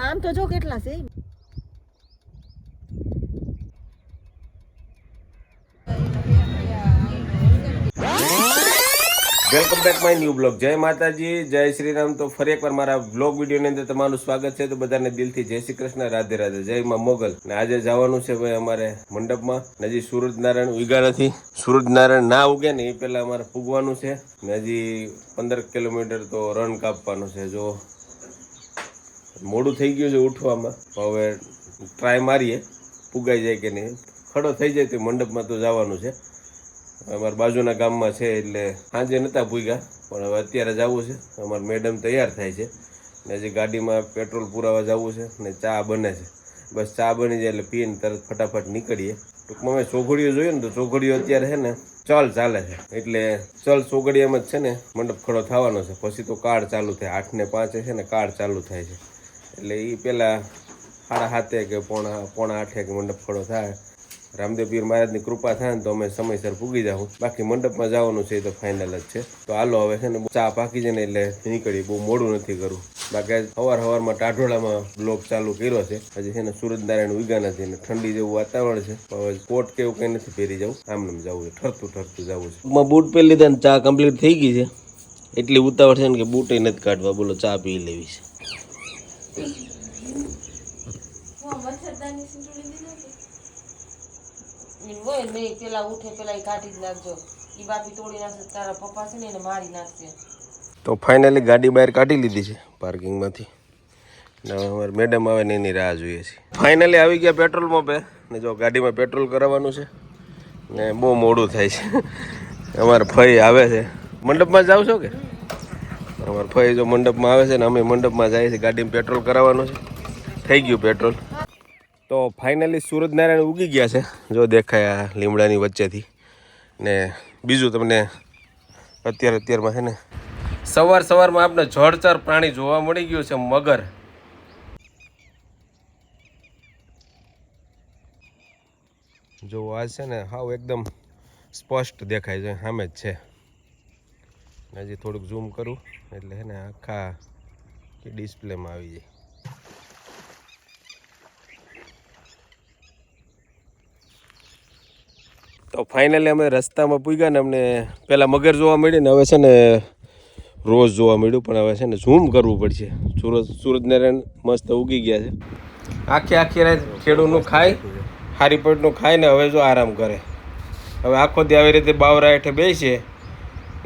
આમ તો જો કેટલા છે. Welcome back my new blog જય માતાજી, જય શ્રી રામ તો ફરી એકવાર મારા બ્લોગ વિડીયોની અંદર તમારું સ્વાગત છે. તો બધાને દિલથી જય શ્રી કૃષ્ણ, રાધે રાધે. જય માં મોગલ. ને આજે જવાનું છે ભાઈ અમારે મંડપમાં. ને હજી સૂરજનારાયણ ઉગ્યા નથી. સૂરજનારાયણ ના ઉગે ને એ પહેલા અમારે પૂગવાનું છે. ને હજી પંદર કિલોમીટર તો રન કાપવાનું છે. જો મોડું થઈ ગયું છે ઉઠવામાં. હવે ટ્રાય મારીએ, પુગાઈ જાય કે નહીં. ખડો થઈ જાય તો મંડપમાં તો જવાનું છે. અમારા બાજુના ગામમાં છે એટલે સાંજે નહોતા પૂગ્યા, પણ હવે અત્યારે જવું છે. અમારા મેડમ તૈયાર થાય છે. ને હજી ગાડીમાં પેટ્રોલ પુરાવા જવું છે ને ચા બને છે. બસ ચા બની જાય એટલે પીને તરત ફટાફટ નીકળીએ. ટૂંકમાં મેં ચોઘડીઓ જોઈએ ને તો ચોઘડીઓ અત્યારે છે ને ચલ ચાલે છે. એટલે ચલ ચોઘડીયામાં જ છે ને મંડપ ખડો થવાનો છે. પછી તો કાર ચાલુ થાય. આઠ ને પાંચે છે ને કાર્ડ ચાલુ થાય છે. એટલે એ પહેલાં સાડા સાતે કે પોણા પોણા આઠે કે મંડપ ખડો થાય. રામદેવ પીર મહારાજની કૃપા થાય ને તો અમે સમયસર પૂગી જાઉં બાકી મંડપમાં જવાનું છે એ તો ફાઇનલ જ છે. તો હાલો હવે છે ને ચા પાકી જાય ને એટલે નીકળી. બહુ મોડું નથી કરવું. બાકી સવાર સવારમાં ટાઢોળામાં બ્લોક ચાલુ કર્યો છે. હજી છે ને સૂરજનારાયણ ઉગા નથી ને ઠંડી જેવું વાતાવરણ છે. હવે કોટ કે એવું કંઈ નથી પહેરી જવું આમને જવું છે. ઠરતું ઠરતું જવું છે. બૂટ પહેરી લીધા ને ચા કમ્પ્લીટ થઈ ગઈ છે. એટલી ઉતાવળ છે ને કે બૂટે નથી કાઢવા. બોલો ચા પી લેવી છે. હોય નહીં પેલા ઉઠે પેલા કાઢી જ નાખજો. ઈ બાપી તોડી નાખશે તારા પપ્પા છે ને એને મારી નાખશે. તો ફાઇનલી ગાડી બહાર કાઢી લીધી છે પાર્કિંગમાંથી ને અમારે મેડમ આવે ને એની રાહ જોઈએ છે. ફાઇનલી આવી ગયા પેટ્રોલ પંપે ને જો ગાડીમાં પેટ્રોલ કરાવવાનું છે ને બહુ મોડું થાય છે. અમારે ફઈ આવે છે. મંડપમાં જાવ છો કે? અમારે ફરી જો મંડપમાં આવે છે ને અમે મંડપમાં જાય છે, ગાડીમાં પેટ્રોલ કરાવવાનું છે. થઈ ગયું પેટ્રોલ તો ફાઇનલી સૂરજનારાયણ ઉગી ગયા છે. જો દેખાય આ લીમડાની વચ્ચેથી. ને બીજું તમને અત્યારે અત્યારમાં છે ને, સવાર સવારમાં આપણે જળચર પ્રાણી જોવા મળી ગયું છે મગર. જો આ છે ને, હાવ એકદમ સ્પષ્ટ દેખાય છે, સામે જ છે. હજી થોડુંક ઝૂમ કરું, એટલે હે ને આખા ડિસ્પ્લેમાં આવી જાય. તો ફાઇનલી અમે રસ્તામાં પૂગ્યા ને અમને પહેલાં મગર જોવા મળી ને હવે છે ને રોજ જોવા મળ્યું, પણ હવે છે ને ઝૂમ કરવું પડશે. સુરત સૂરજનારાયણ મસ્ત ઉગી ગયા છે. આખી આખી રાત ખેડૂતનું ખાય, હારી પેટનું ખાય ને હવે જો આરામ કરે. હવે આખો દી આવી રીતે બાવરા હેઠે બેસીએ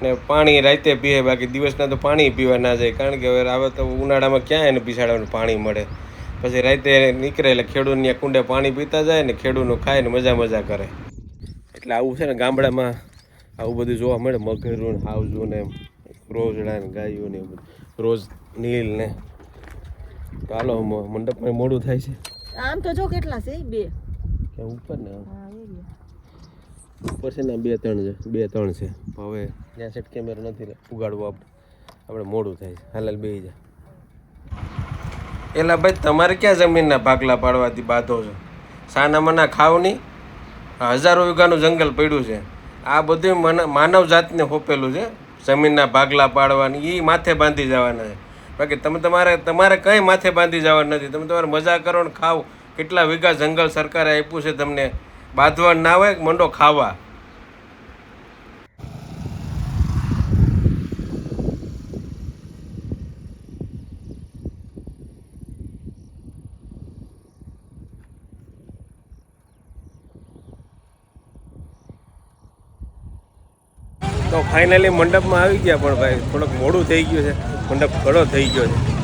ને પાણી રાતે પીએ બાકી દિવસના તો પાણી પીવા ના જાય. કારણ કે હવે હવે તો ઉનાળામાં ક્યાં એને પીસાડવાનું પાણી મળે. પછી રાતે નીકળે એટલે ખેડૂતની કુંડે પાણી પીતા જાય ને ખેડૂતનું ખાય ને મજા મજા કરે. એટલે આવું છે ને ગામડામાં આવું બધું જોવા મળે. મગરું ને હાવજું ને રોજડા ને ગાયું ને રોજ નીલ ને. હાલો મંડપમાં મોડું થાય છે. આમ તો જો કેટલા છે બે. ઉપર ને. ઉપર છે ને બે ત્રણ છે બે ત્રણ છે. હવે ત્યાં સેટ કેમેરો નથી ઉગાડવો આપણે આપણે મોડું થાય છે હાલ બે જાય એલા ભાઈ તમારે ક્યાં જમીનના ભાગલા પાડવાથી બાંધો છો? સાના મના ખાવ નહીં? હજારો વીઘાનું જંગલ પડ્યું છે. આ બધું મન- માનવ જાતને હોપેલું છે જમીનના ભાગલા પાડવાની. એ માથે બાંધી જવાના છે. બાકી તમે તમારે તમારે કંઈ માથે બાંધી જવાનું નથી. તમે તમારે મજા કરો ને ખાવ. કેટલા વીઘા જંગલ સરકારે આપ્યું છે તમને? બાંધવા ના હોય મંડો ખાવા? તો ફાઇનલી મંડપમાં આવી ગયા પણ ભાઈ, થોડોક મોડું થઈ ગયું છે. મંડપ ઘણો થઈ ગયો છે.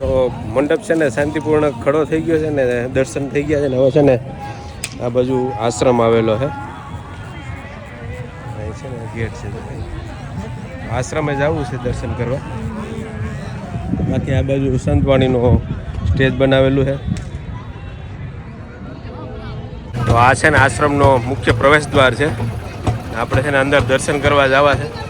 તો મંડપ છે ને શાંતિપૂર્ણ ખડો થઈ ગયો છે ને દર્શન થઈ ગયા છે ને હવે છે ને આ બાજુ આશ્રમ આવેલો છે. ને ગેટ છે. આશ્રમે જવું છે દર્શન કરવા. બાકી આ બાજુ સંતવાણીનો સ્ટેજ બનાવેલું છે. તો આ છે ને આશ્રમનો મુખ્ય પ્રવેશ દ્વાર છે. આપણે છે ને અંદર દર્શન કરવા જવા છે.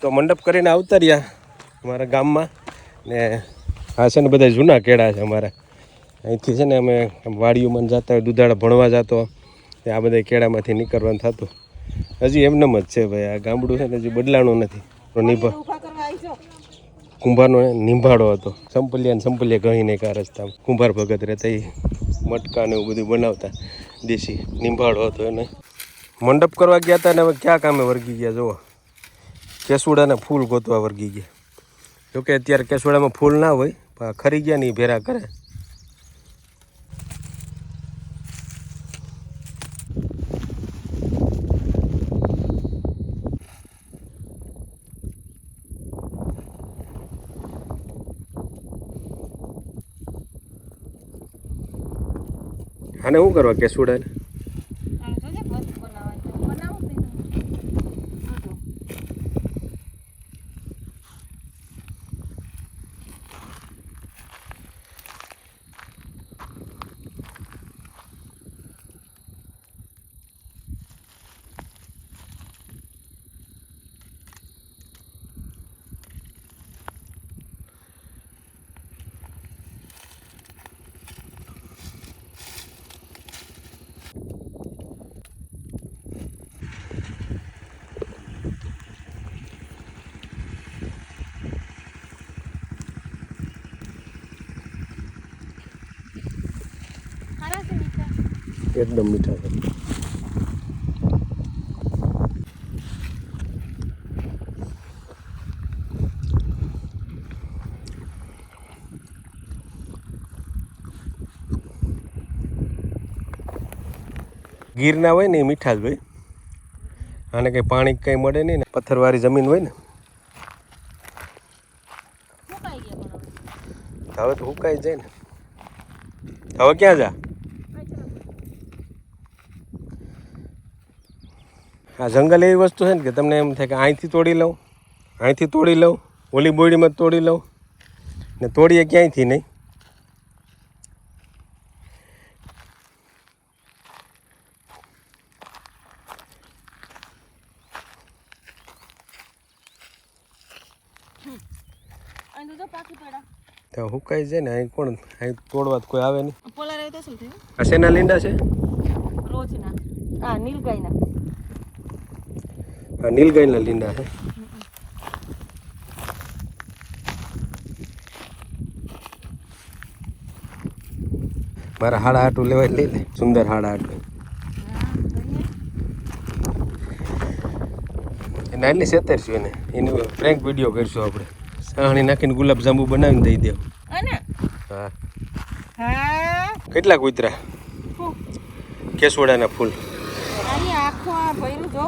તો મંડપ કરીને આવતા રહ્યા અમારા ગામમાં. ને આ છે ને બધા જૂના કેળા છે અમારા. અહીંથી છે ને અમે વાડીઓમાં જતા હોય, દુધાળા ભણવા જતો આ બધા કેળામાંથી નીકળવાનું થતું. હજી એમનેમ જ છે ભાઈ, આ ગામડું છે ને હજી બદલાણું નથી. નિભા કુંભારનો નિંભાળો હતો. સંપલિયા ને સંપલિયા કહીને કા રસ્તામાં કુંભાર ભગત રહેતા એ મટકા ને એવું બધું બનાવતા. દેશી નિંભાળો હતો એને. મંડપ કરવા ગયા હતા ને હવે ક્યાં કામે વર્ગી ગયા, જુઓ. કેસુડાના ફૂલ ગોતવા વર્ગી ગયા. જોકે અત્યારે કેસુડામાં ફૂલ ના હોય, પણ ખરી ગયા ને એ ભેરા કરે. આને શું કરવા કેસુડાને એકદમ મીઠા છે. ગીરના હોય ને એ મીઠા જ હોય. આને કંઈ પાણી કંઈ મળે નહીં ને પથ્થરવાળી જમીન હોય ને. હવે તો હુકાઈ જાય ને. હવે ક્યાં જા? આ જંગલ એવી વસ્તુ છે ને કે તમને એમ થાય કે અહીંથી તોડી લઉં અહીંથી તોડી લઉં ઓલી બોડીમાં તોડી લઉં ને તોડીએ ક્યાંયથી નહીં. તો હુકાઈ જાય ને અહીં કોણ અહીં તોડવા કોઈ આવે નહીં. આ શેના લીંડા છે? રોજના. હા નીલગાયના. નીલગાયના લીંડા છે મારા હાડા હાટું લેવાય લઈ લે સુંદર હાડા હાટું નાની સેતરશું એને એની પ્રેન્ક વીડિયો કરીશું આપણે સાહણી નાખીને ગુલાબ જાંબુ બનાવીને દઈ દેવું હા કેટલા કુતરા કેસોડાના ફૂલ આખો આ ભર્યું જો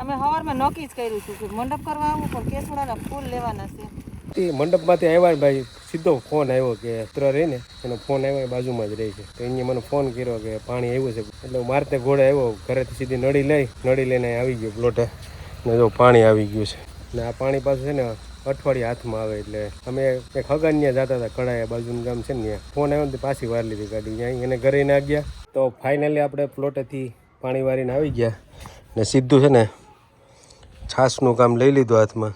અમે સવારમાં નક્કી જ કર્યું હતું મંડપ કરવા આવું, પણ કેસવાડાના ફૂલ લેવાના છે. તે મંડપમાંથી આવ્યા ભાઈ સીધો ફોન આવ્યો કે અત્ર રહીને એનો ફોન આવ્યો, એ બાજુમાં જ રહે છે. તો એને મને ફોન કર્યો કે પાણી આવ્યું છે. એટલે મારે મારતે ઘોડે આવ્યો, ઘરેથી સીધી નળી લઈ, નળી લઈને આવી ગયો પ્લોટે. ને જો પાણી આવી ગયું છે. ને આ પાણી પાછું છે ને અઠવાડિયે હાથમાં આવે એટલે અમે એક હગાન્યા જતા હતા, કડાયા બાજુનું ગામ છે ને ત્યાં. ફોન આવ્યો ને પાછી વાર લીધી ગાડી. ત્યાં એને ઘરે ના ગયા. તો ફાઇનલી આપણે પ્લોટેથી પાણી વારીને આવી ગયા. ને સીધું છે ને છાસનું કામ લઈ લીધું હાથમાં.